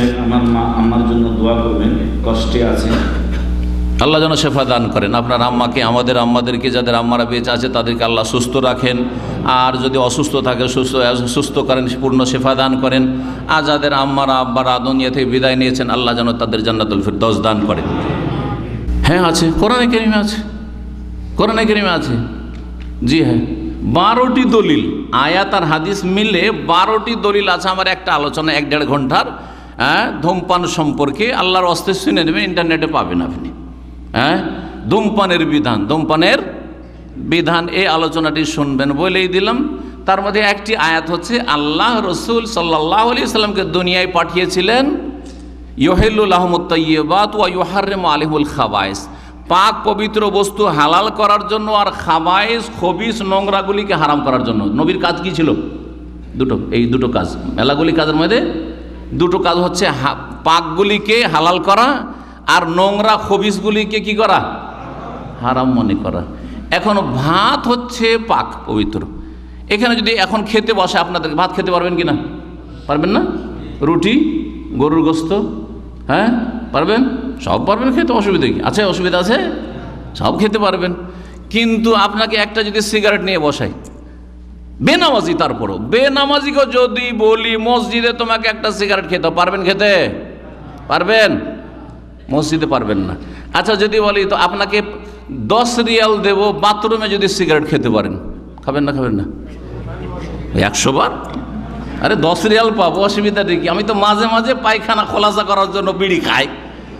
আমার মা আমার জন্য দোয়া করবেন, কষ্টে আছে আল্লাহ যেন শেফা দান করেন। আপনার আম্মাকে, আমাদের আম্মাদেরকে, যাদের আম্মারা বেঁচে আছে, তাদেরকে আল্লাহ সুস্থ রাখেন। আর যদি অসুস্থ থাকে, সুস্থ সুস্থ করেন, পূর্ণ শেফা দান করেন। আর যাদের আম্মারা, আব্বারা দুনিয়া থেকে বিদায় নিয়েছেন, আল্লাহ যেন তাদের জান্নাতুল ফিরদৌস দান করেন। হ্যাঁ আছে। কোরআনে কেরিমে আছে। কোরআনে কেরিমে আছে। জি হ্যাঁ। বারোটি দলিল। আয়াত আর হাদিস মিলে বারোটি দলিল আছে। আমার একটা আলোচনা এক দেড় ঘণ্টার। হ্যাঁ? ধূমপান সম্পর্কে আল্লাহর অস্তে শুনে নেবেন, ইন্টারনেটে পাবেন আপনি। হ্যাঁ? ধূমপানের বিধান ধূমপানের বিধান, এই আলোচনাটি শুনবেন বলেই দিলাম। তার মধ্যে একটি আয়াত হচ্ছে, আল্লাহ রসুল সাল্লাহ আলি সাল্লামকে দুনিয়ায় পাঠিয়েছিলেন ইহেলুল আহমদ তৈবাত ওয়া ইহারেম আলিহুল খাবাইস। পাক পবিত্র বস্তু হালাল করার জন্য আর খাবাইস, খবিস, নোংরাগুলিকে হারাম করার জন্য। নবীর কাজ কি ছিল? দুটো, এই দুটো কাজ। মেলাগুলি কাজের মধ্যে দুটো কাজ হচ্ছে পাকগুলিকে হালাল করা আর নোংরা খবিসগুলিকে কি করা? হারাম মনে করা। এখন ভাত হচ্ছে পাক পবিত্র। এখানে যদি এখন খেতে বসে আপনাদের, ভাত খেতে পারবেন কি না পারবেন না? রুটি, গরুর গোস্ত হ্যাঁ? পারবেন? সব পারবেন খেতে, অসুবিধা কি? আছে অসুবিধা আছে? সব খেতে পারবেন। কিন্তু আপনাকে একটা যদি সিগারেট নিয়ে বসাই বেনামাজি তারপরও। বেনামাজিকে যদি বলি, মসজিদে তোমাকে একটা সিগারেট খেতে পারবেন খেতে? পারবেন? মসজিদে পারবেন না। আচ্ছা যদি বলি, তো আপনাকে দশ রিয়াল দেব, বাথরুমে যদি সিগারেট খেতে পারেন। খাবেন না খাবেন না? একশো বার? আরে, দশ রিয়াল পাবো, অসুবিধা কি? আমি তো মাঝে মাঝে পায়খানা, খোলাসা করার জন্য বিড়ি খাই।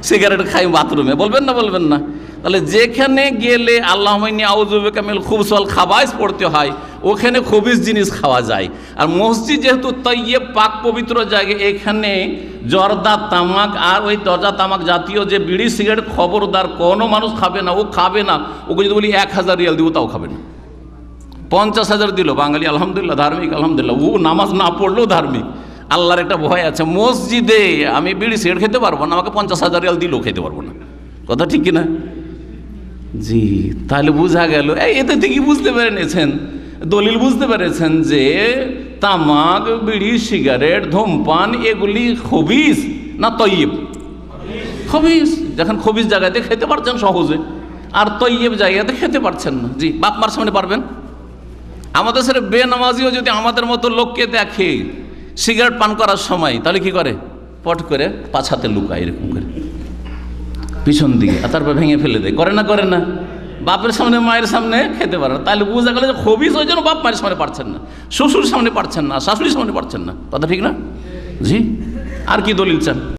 সিগারেট খাই বাথরুমে। বলবেন না বলবেন না। তাহলে যেখানে গেলে আল্লাহ আউজুবে কামিল খুব সল খাবাইস পড়তে হয়। ওখানে খবিস জিনিস খাওয়া যায়। আর মসজিদ যেহেতু তৈয়ে পাক পবিত্র জায়গা, এখানে জর্দা তামাক আর ওই দরজা তামাক জাতীয় যে বিড়ি, সিগারেট খবরদার কোনো মানুষ খাবে না, ও খাবে না। ওকে যদি বলি এক হাজার রিয়াল দিব, তাও খাবে না। পঞ্চাশ হাজার দিল, বাঙালি আলহামদুলিল্লাহ, ধার্মিক, আলহামদুলিল্লাহ। ও নামাজ না পড়লেও ধার্মিক। আল্লাহর একটা ভয় আছে, মসজিদে আমি বিড়ি, সিগারেট খেতে পারব না, আমাকে পঞ্চাশ হাজার রিয়াল দিলেও খেতে পারব না। কথা ঠিক কিনা? জি, তাহলে বোঝা গেল। এই এতে ঠিকই বুঝতে পেরেছেন দলিল বুঝতে পেরেছেন যে তামাক, বিড়ি, সিগারেট, ধূমপান, এগুলি খবিস না তৈব খবিস। যখন খবিস জায়গাতে খেতে পারছেন সহজে। আর তৈব জায়গাতে খেতে পারছেন না। জি, বাপ মার সামনে পারবেন? আমাদের সাথে বেনামাজিও যদি আমাদের মতো লোককে দেখে সিগারেট পান করার সময়, তাহলে কি করে? পট করে পাছাতে লুকায় এরকম করে। পিছন দিকে, আর তারপর ভেঙে ফেলে দেয়। করে না করে না। বাপের সামনে, মায়ের সামনে খেতে পারে না। তাহলে বোঝা গেল যে খুবই ওই জন্য বাপ মায়ের সামনে পারছেন না, শ্বশুর সামনে পারছেন না, শাশুড়ির সামনে পারছেন না। কথা ঠিক না? জি? আর কি দলিল চান?